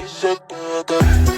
Teşekkür ederim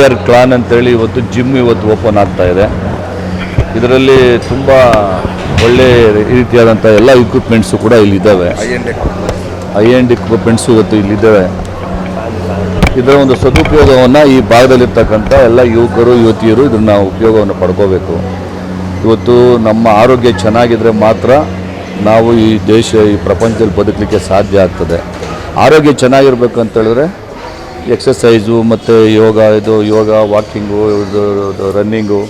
warrior clan ಅಂತೇಳಿ ಇವತ್ತು gym ಇವತ್ತು ಓಪನ್ ಆಗ್ತಾ ಇದೆ. ಇದರಲ್ಲಿ ತುಂಬ ಒಳ್ಳೆ ರೀತಿಯಾದಂಥ ಎಲ್ಲ ಇಕ್ವಿಪ್ಮೆಂಟ್ಸು ಕೂಡ ಇಲ್ಲಿದ್ದಾವೆ. ಐ ಆ್ಯಂಡ್ ಇಕ್ವಿಪ್ಮೆಂಟ್ಸು ಇವತ್ತು ಇಲ್ಲಿದ್ದಾವೆ. ಇದರ ಒಂದು ಸದುಪಯೋಗವನ್ನು ಈ ಭಾಗದಲ್ಲಿರ್ತಕ್ಕಂಥ ಎಲ್ಲ ಯುವಕರು, ಯುವತಿಯರು ಇದನ್ನು ಉಪಯೋಗವನ್ನು ಪಡ್ಕೋಬೇಕು. ಇವತ್ತು ನಮ್ಮ ಆರೋಗ್ಯ ಚೆನ್ನಾಗಿದ್ದರೆ ಮಾತ್ರ ನಾವು ಈ ದೇಶ, ಈ ಪ್ರಪಂಚದಲ್ಲಿ ಬದುಕಲಿಕ್ಕೆ ಸಾಧ್ಯ ಆಗ್ತದೆ. ಆರೋಗ್ಯ ಚೆನ್ನಾಗಿರ್ಬೇಕು ಅಂತ ಹೇಳಿದ್ರೆ ಎಕ್ಸಸೈಸು ಮತ್ತು ಯೋಗ, ಇದು ಯೋಗ, ವಾಕಿಂಗು ರನ್ನಿಂಗು,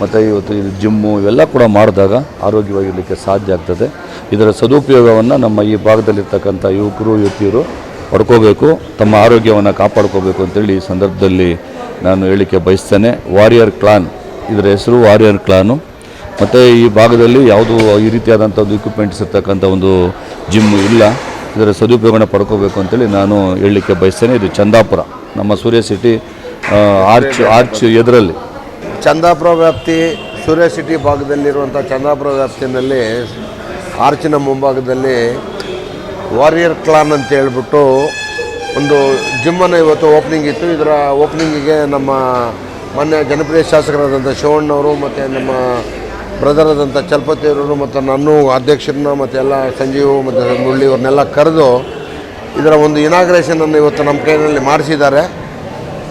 ಮತ್ತು ಇವತ್ತು ಇದು ಜಿಮ್ಮು ಇವೆಲ್ಲ ಕೂಡ ಮಾಡಿದಾಗ ಆರೋಗ್ಯವಾಗಿರಲಿಕ್ಕೆ ಸಾಧ್ಯ ಆಗ್ತದೆ. ಇದರ ಸದುಪಯೋಗವನ್ನು ನಮ್ಮ ಈ ಭಾಗದಲ್ಲಿರ್ತಕ್ಕಂಥ ಯುವಕರು, ಯುವತಿಯರು ಪಡ್ಕೋಬೇಕು, ತಮ್ಮ ಆರೋಗ್ಯವನ್ನು ಕಾಪಾಡ್ಕೋಬೇಕು ಅಂತೇಳಿ ಈ ಸಂದರ್ಭದಲ್ಲಿ ನಾನು ಹೇಳಿಕೆ ಬಯಸ್ತೇನೆ. ವಾರಿಯರ್ ಕ್ಲಾನ್ ಇದರ ಹೆಸರು ವಾರಿಯರ್ ಕ್ಲಾನು ಮತ್ತು ಈ ಭಾಗದಲ್ಲಿ ಯಾವುದು ಈ ರೀತಿಯಾದಂಥ ಒಂದು ಇಕ್ವಿಪ್ಮೆಂಟ್ಸ್ ಇರ್ತಕ್ಕಂಥ ಒಂದು ಜಿಮ್ಮು ಇಲ್ಲ. ಇದರ ಸದುಪಯೋಗನ ಪಡ್ಕೋಬೇಕು ಅಂತೇಳಿ ನಾನು ಹೇಳಲಿಕ್ಕೆ ಬಯಸ್ತೇನೆ. ಇದು ಚಂದಾಪುರ, ನಮ್ಮ ಸೂರ್ಯ ಸಿಟಿ ಆರ್ಚ್ ಆರ್ಚ್ ಎದುರಲ್ಲಿ. ಚಂದಾಪುರ ವ್ಯಾಪ್ತಿ, ಸೂರ್ಯ ಸಿಟಿ ಭಾಗದಲ್ಲಿರುವಂಥ ಚಂದಾಪುರ ವ್ಯಾಪ್ತಿನಲ್ಲಿ ಆರ್ಚಿನ ಮುಂಭಾಗದಲ್ಲಿ ವಾರಿಯರ್ ಕ್ಲಾನ್ ಅಂತ ಹೇಳ್ಬಿಟ್ಟು ಒಂದು ಜಿಮ್ಮನ್ನು ಇವತ್ತು ಓಪನಿಂಗ್ ಇತ್ತು. ಇದರ ಓಪನಿಂಗಿಗೆ ನಮ್ಮ ಮೊನ್ನೆ ಜನಪ್ರಿಯ ಶಾಸಕರಾದಂಥ ಶಿವಣ್ಣವರು ಮತ್ತು ನಮ್ಮ ಬ್ರದರ್ ಆದಂಥ ಚಲಪತಿಯವರು ಮತ್ತು ನಾನು ಅಧ್ಯಕ್ಷರನ್ನ ಮತ್ತು ಎಲ್ಲ ಸಂಜೀವ್ ಮತ್ತು ಮುರಳಿ ಅವ್ರನ್ನೆಲ್ಲ ಕರೆದು ಇದರ ಒಂದು ಇನಾಗ್ರೇಷನನ್ನು ಇವತ್ತು ನಮ್ಮ ಕೈನಲ್ಲಿ ಮಾಡಿಸಿದ್ದಾರೆ.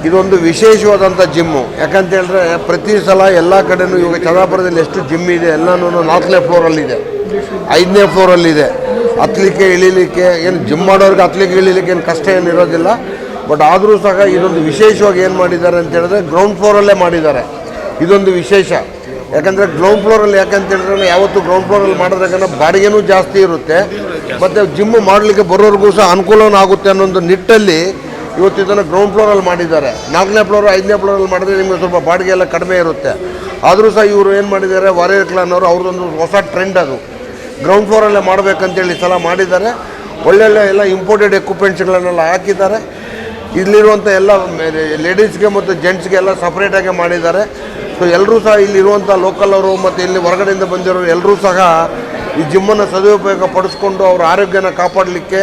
ಇದೊಂದು ವಿಶೇಷವಾದಂಥ ಜಿಮ್ಮು. ಯಾಕಂತ ಹೇಳಿದ್ರೆ ಪ್ರತಿ ಸಲ ಎಲ್ಲ ಕಡೆನೂ ಇವಾಗ ಚಂದಾಪುರದಲ್ಲಿ ಎಷ್ಟು ಜಿಮ್ ಇದೆ ಎಲ್ಲನೂ ನಾಲ್ಕನೇ ಫ್ಲೋರಲ್ಲಿದೆ ಐದನೇ ಫ್ಲೋರಲ್ಲಿದೆ ಹತ್ತಲಿಕ್ಕೆ ಇಳಿಲಿಕ್ಕೆ ಏನು ಜಿಮ್ ಮಾಡೋರಿಗೆ ಹತ್ತಲಿಕ್ಕೆ ಇಳಿಲಿಕ್ಕೆ ಏನು ಕಷ್ಟ ಏನು ಇರೋದಿಲ್ಲ. ಬಟ್ ಆದರೂ ಸಹ ಇದೊಂದು ವಿಶೇಷವಾಗಿ ಏನು ಮಾಡಿದ್ದಾರೆ ಅಂತ ಹೇಳಿದ್ರೆ ಗ್ರೌಂಡ್ ಫ್ಲೋರಲ್ಲೇ ಮಾಡಿದ್ದಾರೆ. ಇದೊಂದು ವಿಶೇಷ. ಯಾಕಂದರೆ ಗ್ರೌಂಡ್ ಫ್ಲೋರಲ್ಲಿ ಯಾಕಂತ ಹೇಳಿದ್ರೆ ಯಾವತ್ತು ಗ್ರೌಂಡ್ ಫ್ಲೋರಲ್ಲಿ ಮಾಡಿದ್ರೆ ಬಾಡಿಗೆನೂ ಜಾಸ್ತಿ ಇರುತ್ತೆ. ಮತ್ತು ಜಿಮ್ಮು ಮಾಡಲಿಕ್ಕೆ ಬರೋರಿಗೂ ಸಹ ಅನುಕೂಲನೂ ಆಗುತ್ತೆ ಅನ್ನೋ ಒಂದು ನಿಟ್ಟಲ್ಲಿ ಇವತ್ತು ಇದನ್ನು ಗ್ರೌಂಡ್ ಫ್ಲೋರಲ್ಲಿ ಮಾಡಿದ್ದಾರೆ. ನಾಲ್ಕನೇ ಫ್ಲೋರ್ ಐದನೇ ಫ್ಲೋರಲ್ಲಿ ಮಾಡಿದ್ರೆ ನಿಮಗೆ ಸ್ವಲ್ಪ ಬಾಡಿಗೆ ಎಲ್ಲ ಕಡಿಮೆ ಇರುತ್ತೆ. ಆದರೂ ಸಹ ಇವರು ಏನು ಮಾಡಿದ್ದಾರೆ ವಾರಿಯರ್ ಕ್ಲಾನ್ ಅವರು ಅವ್ರದ್ದೊಂದು ಹೊಸ ಟ್ರೆಂಡ್ ಅದು. ಗ್ರೌಂಡ್ ಫ್ಲೋರಲ್ಲೇ ಮಾಡಬೇಕಂತೇಳಿ ಸಲ ಮಾಡಿದ್ದಾರೆ. ಒಳ್ಳೊಳ್ಳೆ ಎಲ್ಲ ಇಂಪೋರ್ಟೆಡ್ ಎಕ್ವಿಪ್ಮೆಂಟ್ಸ್ಗಳನ್ನೆಲ್ಲ ಹಾಕಿದ್ದಾರೆ. ಇಲ್ಲಿರುವಂಥ ಎಲ್ಲ ಲೇಡೀಸ್ಗೆ ಮತ್ತು ಜೆಂಟ್ಸ್ಗೆ ಎಲ್ಲ ಸಪ್ರೇಟಾಗಿ ಮಾಡಿದ್ದಾರೆ. ಸೊ ಎಲ್ಲರೂ ಸಹ ಇಲ್ಲಿರುವಂಥ ಲೋಕಲ್ ಅವರು ಮತ್ತು ಇಲ್ಲಿ ಹೊರಗಡೆಯಿಂದ ಬಂದಿರೋರು ಎಲ್ಲರೂ ಸಹ ಈ ಜಿಮ್ಮನ್ನು ಸದುಪಯೋಗ ಪಡಿಸ್ಕೊಂಡು ಅವ್ರ ಆರೋಗ್ಯನ ಕಾಪಾಡಲಿಕ್ಕೆ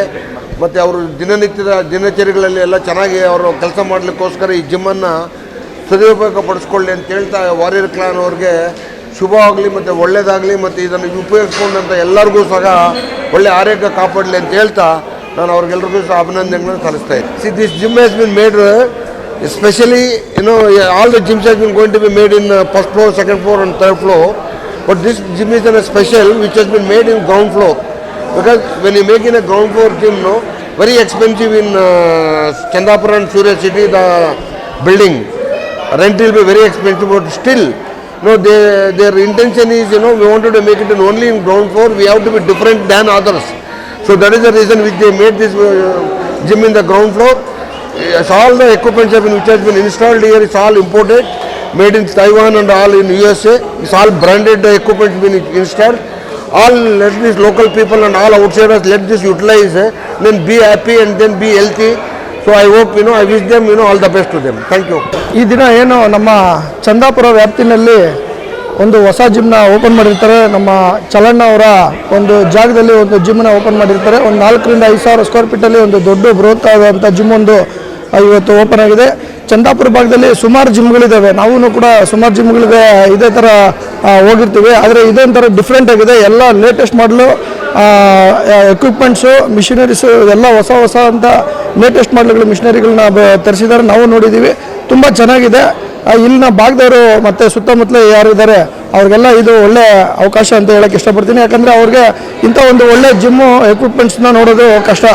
ಮತ್ತು ಅವರು ದಿನನಿತ್ಯದ ದಿನಚರಿಗಳಲ್ಲಿ ಎಲ್ಲ ಚೆನ್ನಾಗಿ ಅವರು ಕೆಲಸ ಮಾಡಲಿಕ್ಕೋಸ್ಕರ ಈ ಜಿಮ್ಮನ್ನು ಸದುಪಯೋಗ ಪಡಿಸ್ಕೊಳ್ಳಿ ಅಂತ ಹೇಳ್ತಾ ವಾರಿಯರ್ ಕ್ಲಾನ್ ಅವ್ರಿಗೆ ಶುಭ ಆಗಲಿ ಮತ್ತು ಒಳ್ಳೆಯದಾಗಲಿ ಮತ್ತು ಇದನ್ನು ಉಪಯೋಗಿಸ್ಕೊಂಡಂಥ ಎಲ್ಲರಿಗೂ ಸಹ ಒಳ್ಳೆ ಆರೋಗ್ಯ ಕಾಪಾಡಲಿ ಅಂತ ಹೇಳ್ತಾ ನಾನು ಅವ್ರಿಗೆಲ್ರಿಗೂ ಸಹ ಅಭಿನಂದನೆಗಳನ್ನು ಸಲ್ಲಿಸ್ತಾ ಇದ್ದೀನಿ see this gym has been made gyms have been going to be made in uh, first floor second floor and third floor but this gym is in a special which has been made in ground floor because when you make in a ground floor gym no very expensive in uh, chandapur and surya city the building rent will be very expensive but still no they, their intention is you know we wanted to make it in only in ground floor we have to be different than others so that is the reason which they made this uh, gym in the ground floor Yes, all the equipment which has been installed here, is all imported, made in Taiwan and all in USA. It's all branded the equipment been installed. All let these local people and all outsiders let this utilize, eh? then be happy and then be healthy. So I hope, you know, I wish them, you know, all the best to them. Thank you. ಈ ದಿನ ಏನು ನಮ್ಮ ಚಂದಾಪುರ ವ್ಯಾಪ್ತಿನಲ್ಲಿ ಒಂದು ಹೊಸ ಜಿಮ್ನ open ಮಾಡಿರ್ತಾರೆ. ನಮ್ಮ ಚಲಣ್ಣ ಅವರ ಒಂದು ಜಾಗದಲ್ಲಿ ಒಂದು ಜಿಮ್ನ ಓಪನ್ ಮಾಡಿರ್ತಾರೆ. ಒಂದು ನಾಲ್ಕರಿಂದ ಐದು ಸಾವಿರ ಸ್ಕ್ವೇರ್ ಫೀಟಲ್ಲಿ ಒಂದು ದೊಡ್ಡ ಬೃಹತ್ ಆದಂಥ ಜಿಮ್ ಒಂದು ಇವತ್ತು ಓಪನ್ ಆಗಿದೆ. ಚಂದಾಪುರ ಭಾಗದಲ್ಲಿ ಸುಮಾರು ಜಿಮ್ಗಳಿದ್ದಾವೆ ನಾವು ಕೂಡ ಸುಮಾರು ಜಿಮ್ಗಳಿಗೆ ಇದೇ ಥರ ಹೋಗಿರ್ತೀವಿ. ಆದರೆ ಇದೊಂಥರ ಡಿಫ್ರೆಂಟ್ ಆಗಿದೆ. ಎಲ್ಲ ಲೇಟೆಸ್ಟ್ ಮಾಡಲು ಎಕ್ವಿಪ್ಮೆಂಟ್ಸು ಮಿಷಿನರೀಸು ಎಲ್ಲ ಹೊಸ ಹೊಸ ಅಂತ ಲೇಟೆಸ್ಟ್ ಮಾಡಲ್ಗಳು ಮಿಷಿನರಿಗಳನ್ನ ತರಿಸಿದ್ದಾರೆ. ನಾವು ನೋಡಿದ್ದೀವಿ ತುಂಬ ಚೆನ್ನಾಗಿದೆ. ಇಲ್ಲಿನ ಭಾಗದವರು ಮತ್ತು ಸುತ್ತಮುತ್ತಲ ಯಾರು ಇದ್ದಾರೆ ಅವ್ರಿಗೆಲ್ಲ ಇದು ಒಳ್ಳೆ ಅವಕಾಶ ಅಂತ ಹೇಳಕ್ಕೆ ಇಷ್ಟಪಡ್ತೀನಿ. ಯಾಕಂದರೆ ಅವ್ರಿಗೆ ಇಂಥ ಒಂದು ಒಳ್ಳೆ ಜಿಮ್ಮು ಎಕ್ವಿಪ್ಮೆಂಟ್ಸ್ನ ನೋಡೋದು ಕಷ್ಟ.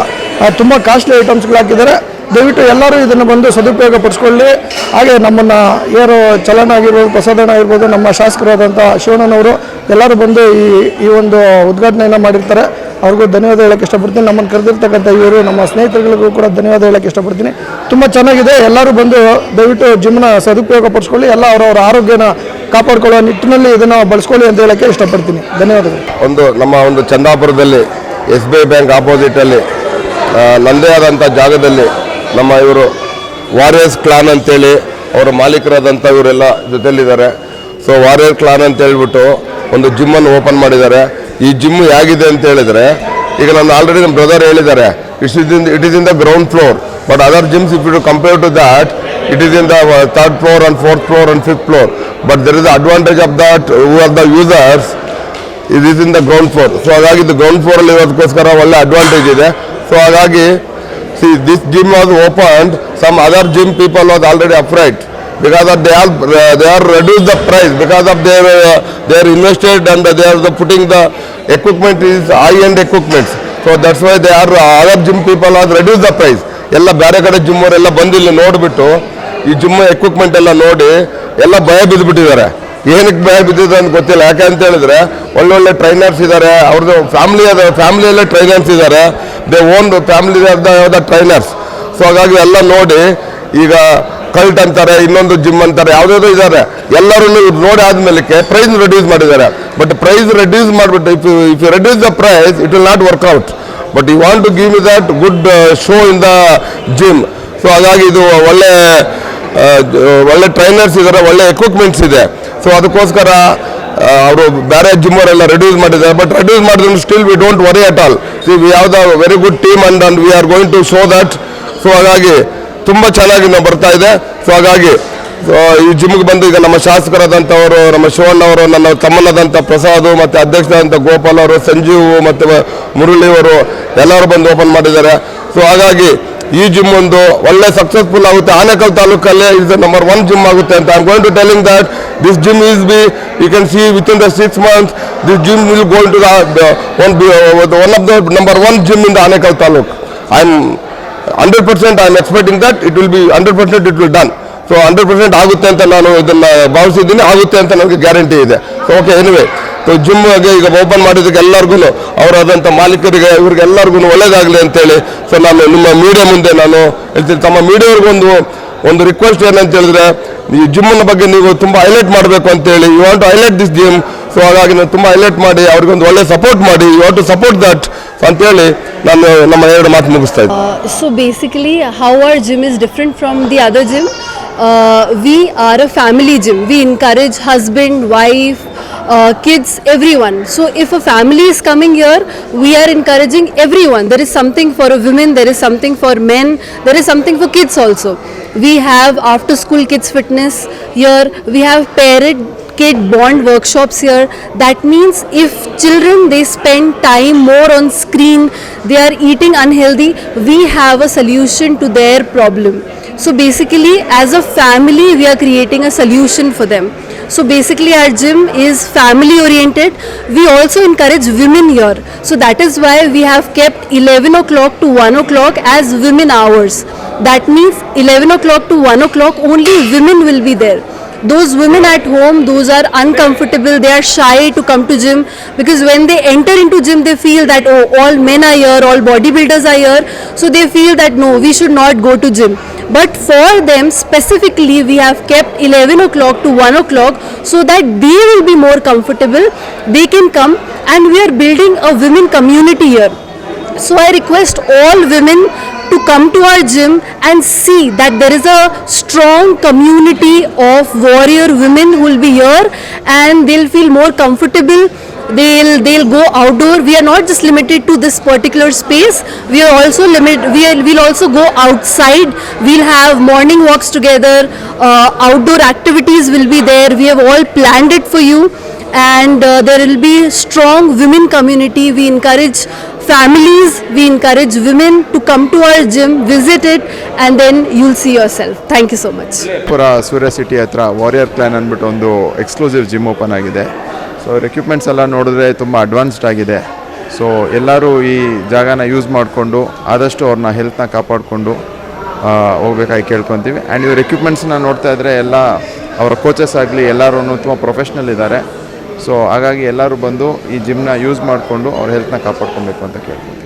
ತುಂಬ ಕಾಸ್ಟ್ಲಿ ಐಟಮ್ಸ್ಗಳು ಹಾಕಿದ್ದಾರೆ. ದಯವಿಟ್ಟು ಎಲ್ಲರೂ ಇದನ್ನು ಬಂದು ಸದುಪಯೋಗ ಪಡಿಸ್ಕೊಳ್ಳಿ. ಹಾಗೆ ನಮ್ಮನ್ನು ಯಾರು ಚಲನ ಆಗಿರ್ಬೋದು ಪ್ರಸಾದಣ್ಣ ಆಗಿರ್ಬೋದು, ನಮ್ಮ ಶಾಸಕರಾದಂಥ ಶಿವಣ್ಣನವರು ಎಲ್ಲರೂ ಬಂದು ಈ ಈ ಒಂದು ಉದ್ಘಾಟನೆಯನ್ನು ಮಾಡಿರ್ತಾರೆ. ಅವ್ರಿಗೂ ಧನ್ಯವಾದ ಹೇಳಕ್ಕೆ ಇಷ್ಟಪಡ್ತೀನಿ. ನಮ್ಮನ್ನು ಕರೆದಿರ್ತಕ್ಕಂಥ ಇವರು, ನಮ್ಮ ಸ್ನೇಹಿತರುಗಳಿಗೂ ಕೂಡ ಧನ್ಯವಾದ ಹೇಳೋಕ್ಕೆ ಇಷ್ಟಪಡ್ತೀನಿ. ತುಂಬ ಚೆನ್ನಾಗಿದೆ. ಎಲ್ಲರೂ ಬಂದು ದಯವಿಟ್ಟು ಜಿಮ್ನ ಸದುಪಯೋಗ ಪಡಿಸ್ಕೊಳ್ಳಿ ಎಲ್ಲ ಅವರವರ ಆರೋಗ್ಯನ ಕಾಪಾಡ್ಕೊಳ್ಳೋ ನಿಟ್ಟಿನಲ್ಲಿ ಇದನ್ನು ಬಳಸ್ಕೊಳ್ಳಿ ಅಂತ ಹೇಳೋಕ್ಕೆ ಇಷ್ಟಪಡ್ತೀನಿ. ಧನ್ಯವಾದಗಳು. ಒಂದು ನಮ್ಮ ಒಂದು ಚಂದಾಪುರದಲ್ಲಿ ಎಸ್ ಬಿ ಐ ಬ್ಯಾಂಕ್ ಆಪೋಸಿಟಲ್ಲಿ ನಂದೇ ಆದಂಥ ಜಾಗದಲ್ಲಿ ನಮ್ಮ ಇವರು ವಾರಿಯರ್ಸ್ ಕ್ಲಾನ್ ಅಂತೇಳಿ ಅವರ ಮಾಲೀಕರಾದಂಥ ಇವರೆಲ್ಲ ಜೊತೆಯಲ್ಲಿದ್ದಾರೆ. ಸೊ ವಾರಿಯರ್ ಕ್ಲಾನ್ ಅಂತ ಹೇಳ್ಬಿಟ್ಟು ಒಂದು ಜಿಮ್ಮನ್ನು ಓಪನ್ ಮಾಡಿದ್ದಾರೆ. ಈ ಜಿಮ್ ಹೇಗಿದೆ ಅಂತ ಹೇಳಿದ್ರೆ, ಈಗ ನಾನು ಆಲ್ರೆಡಿ ನಮ್ಮ ಬ್ರದರ್ ಹೇಳಿದ್ದಾರೆ it's is it is in the ground floor but other gyms if you compare to that it is in the third floor and fourth floor and fifth floor but there is the advantage of that who are the users it is in the ground floor so ಹಾಗಾಗಿ ಇದು ground ಫ್ಲೋರಲ್ಲಿ ಇರೋದಕ್ಕೋಸ್ಕರ ಒಳ್ಳೆ advantage ಇದೆ. So ಹಾಗಾಗಿ see this gym was open some other gym people was already afraid because of they are they are reduce the price because of there they are invested and they are the putting the equipment is high end equipments so that's why they are other gym people as reduce the price ಎಲ್ಲ ಬೇರೆ ಕಡೆ gym ಅವರೆಲ್ಲ ಬಂದು ಇಲ್ಲಿ ನೋಡಿಬಿಟ್ಟು, ಈ gym equipment ಎಲ್ಲ ನೋಡಿ, ಎಲ್ಲ ಭಯ ಬಿದ್ದುಬಿಟ್ಟಿದ್ದಾರೆ ಏನಕ್ಕೆ ಭಯ ಬಿದ್ದಿದೆ ಅಂತ ಗೊತ್ತಿಲ್ಲ. ಯಾಕೆ ಅಂತ ಹೇಳಿದ್ರೆ, ಒಳ್ಳೊಳ್ಳೆ ಟ್ರೈನರ್ಸ್ ಇದ್ದಾರೆ, ಅವ್ರದ್ದು ಫ್ಯಾಮಿಲಿ ಅದ ಫ್ಯಾಮಿಲಿಯಲ್ಲೇ ಟ್ರೈನರ್ಸ್ ಇದ್ದಾರೆ. ದೇ ಓನ್ ಫ್ಯಾಮಿಲಿ ಯಾವ್ದ ಟ್ರೈನರ್ಸ್ ಸೊ ಹಾಗಾಗಿ ಎಲ್ಲ ನೋಡಿ, ಈಗ ಕಲ್ಟ್ ಅಂತಾರೆ, ಇನ್ನೊಂದು ಜಿಮ್ ಅಂತಾರೆ ಯಾವುದಾದ್ರು ಇದ್ದಾರೆ ಎಲ್ಲರೂ ನೋಡಿ ಆದ್ಮೇಲೆ ಪ್ರೈಸ್ ರೆಡ್ಯೂಸ್ ಮಾಡಿದ್ದಾರೆ. ಬಟ್ ಪ್ರೈಸ್ ರೆಡ್ಯೂಸ್ ಮಾಡಿಬಿಟ್ಟು if if you reduce the price it will not work out but you want to give me that good show in the gym so ಹಾಗಾಗಿ ಇದು ಒಳ್ಳೆ ಒಳ್ಳೆ ಟ್ರೈನರ್ಸ್ ಇದ್ದಾರೆ ಒಳ್ಳೆ ಎಕ್ವಿಪ್ಮೆಂಟ್ಸ್ ಇದೆ. So ಅದಕ್ಕೋಸ್ಕರ ಅವರು ಬೇರೆ ಜಿಮ್ಮವರೆಲ್ಲ ರೆಡ್ಯೂಸ್ ಮಾಡಿದ್ದಾರೆ. ಬಟ್ ರೆಡ್ಯೂಸ್ ಮಾಡಿದ್ರು still we don't worry at all see we have the very good team and and we are going to show that so ಹಾಗಾಗಿ ತುಂಬ ಚೆನ್ನಾಗಿ ನಾವು ಬರ್ತಾ ಇದೆ. ಸೊ ಹಾಗಾಗಿ ಈ ಜಿಮ್ಗೆ ಬಂದು ಈಗ ನಮ್ಮ ಶಾಸಕರಾದಂಥವರು ನಮ್ಮ ಶಿವಣ್ಣವರು, ನನ್ನ ತಮ್ಮನಾದಂಥ ಪ್ರಸಾದ್, ಮತ್ತು ಅಧ್ಯಕ್ಷರಾದಂಥ ಗೋಪಾಲ್ ಅವರು, ಸಂಜೀವ್ ಮತ್ತು ಮುರುಳಿ ಅವರು, ಎಲ್ಲರೂ ಬಂದು ಓಪನ್ ಮಾಡಿದ್ದಾರೆ. ಸೊ ಹಾಗಾಗಿ, ಈ ಜಿಮ್ ಒಂದು ಒಳ್ಳೆ ಸಕ್ಸಸ್ಫುಲ್ ಆಗುತ್ತೆ. ಆನೇಕಲ್ ತಾಲೂಕಲ್ಲಿ ಇಸ್ ನಂಬರ್ ಒನ್ ಜಿಮ್ ಆಗುತ್ತೆ ಅಂತ I going to telling that this gym is be you can see with in the six month this gym will going to one one of the number one gym in the Anekal taluk I am hundred percent I am expecting that it will be hundred percent it will done so hundred percent ಆಗುತ್ತೆ ಅಂತ ನಾನು ಇದನ್ನು ಭಾವಿಸಿದ್ದೀನಿ, ಆಗುತ್ತೆ ಅಂತ ನನಗೆ guarantee ಇದೆ. So okay anyway so gym ಈಗ open ಮಾಡಿದ್ದಕ್ಕೆ ಎಲ್ಲರಿಗೂ ಅವರಾದಂಥ ಮಾಲೀಕರಿಗೆ ಇವ್ರಿಗೆಲ್ಲರಿಗೂ ಒಳ್ಳೇದಾಗಲಿ ಅಂತೇಳಿ. ಸೊ ನಾನು ನಿಮ್ಮ ಮೀಡಿಯಾ ಮುಂದೆ ನಾನು ಹೇಳ್ತೀನಿ. ತಮ್ಮ ಮೀಡಿಯಾವ್ರಿಗೊಂದು ಒಂದು ರಿಕ್ವೆಸ್ಟ್ ಏನಂತ ಹೇಳಿದ್ರೆ, ಈ ಜಿಮ್ನ ಬಗ್ಗೆ ನೀವು ತುಂಬ ಹೈಲೈಟ್ ಮಾಡಬೇಕು ಅಂತೇಳಿ. You want to highlight this gym so ಹಾಗಾಗಿ ನಾನು ತುಂಬ ಹೈಲೈಟ್ ಮಾಡಿ ಅವ್ರಿಗೊಂದು ಒಳ್ಳೆ ಸಪೋರ್ಟ್ ಮಾಡಿ ಯು ಟು ಸಪೋರ್ಟ್ ದಟ್ ಅಂತೇಳಿ ನಾನು ನಮ್ಮ ಎರಡು ಮಾತು ಮುಗಿಸ್ತಾ ಇದ್ದೀನಿ so so basically, how our gym is different from the other gym, are a family gym. We encourage husband, wife, uh, kids, everyone. So if a family is coming here, we are encouraging everyone. There is something for a women, there is something for men, there is something for kids also. We have after school kids fitness here. We have parent kid bond workshops here. That means if children they spend time more on screen they are eating unhealthy we have a solution to their problem. So basically as a family we are creating a solution for them. So basically our gym is family oriented. We also encourage women here. So that is why we have kept 11 o'clock to 1 o'clock as women hours. That means 11 o'clock to 1 o'clock only women will be there those women at home those are uncomfortable. They are shy to come to gym because when they enter into gym they feel that oh all men are here all bodybuilders are here. So they feel that no we should not go to gym. But for them specifically we have kept 11 o'clock to 1 o'clock so that they will be more comfortable. They can come and we are building a women community here. So I request all women to come to our gym and see that there is a strong community of warrior women who will be here and they'll feel more comfortable. They'll they'll go outdoor. We are not just limited to this particular space. We are also limit we are, will also go outside. We'll have morning walks together. Uh, outdoor activities will be there. We have all planned it for you. And uh, there will be strong women community. We encourage families, we encourage women to come to our gym, visit it, and then you'll see yourself. Thank you so much. ಪುರ Surya city ಹತ್ರ warrior plan ಅಂದ್ಬಿಟ್ಟು ಒಂದು exclusive gym open ಆಗಿದೆ. So equipments ಎಲ್ಲ ನೋಡಿದ್ರೆ ತುಂಬ advanced ಆಗಿದೆ. So ಎಲ್ಲರೂ ಈ ಜಾಗನ ಯೂಸ್ ಮಾಡಿಕೊಂಡು ಆದಷ್ಟು ಅವ್ರನ್ನ ಹೆಲ್ತ್ನ ಕಾಪಾಡಿಕೊಂಡು ಹೋಗ್ಬೇಕಾಗಿ ಕೇಳ್ಕೊತೀವಿ. ಆ್ಯಂಡ್ ಇವ್ರ ಎಕ್ವಿಪ್ಮೆಂಟ್ಸ್ನ ನೋಡ್ತಾ ಇದ್ದರೆ ಎಲ್ಲ ಅವರ ಕೋಚಸ್ ಆಗಲಿ ಎಲ್ಲರೂ ತುಂಬ ಪ್ರೊಫೆಷ್ನಲ್ ಇದ್ದಾರೆ. ಸೊ ಹಾಗಾಗಿ ಎಲ್ಲರೂ ಬಂದು ಈ ಜಿಮ್ನ ಯೂಸ್ ಮಾಡಿಕೊಂಡು ಅವ್ರ ಹೆಲ್ತ್ನ ಕಾಪಾಡ್ಕೊಬೇಕು ಅಂತ ಕೇಳ್ಕೊತೀವಿ